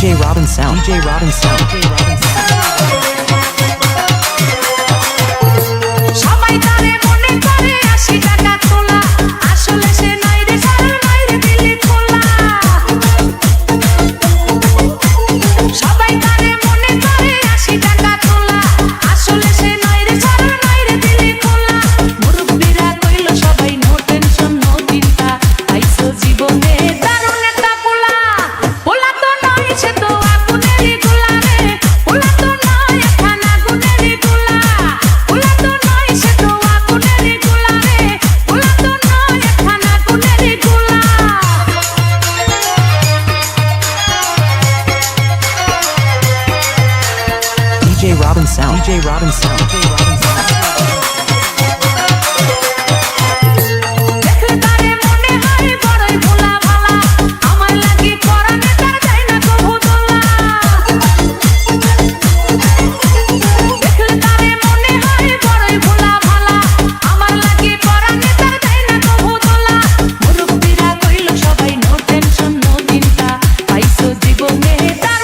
DJ Robin Sound. DJ Robin Sound. DJ Robin Sound. সবাই তারে মনে করে আসি টাকা তোলা আসলে সে নাই রে সারা নাই রে দিল্লি খোলা সবাই তারে মনে করে আসি টাকা তোলা আসলে সে নাই রে সারা নাই রে দিল্লি খোলা মুরব্বীরা কইল, সবাই নো টেনশন, নো চিন্তা আইসো জীবনে DJ Robin Sound. DJ Robin Sound. DJ Robin Sound. জীবনে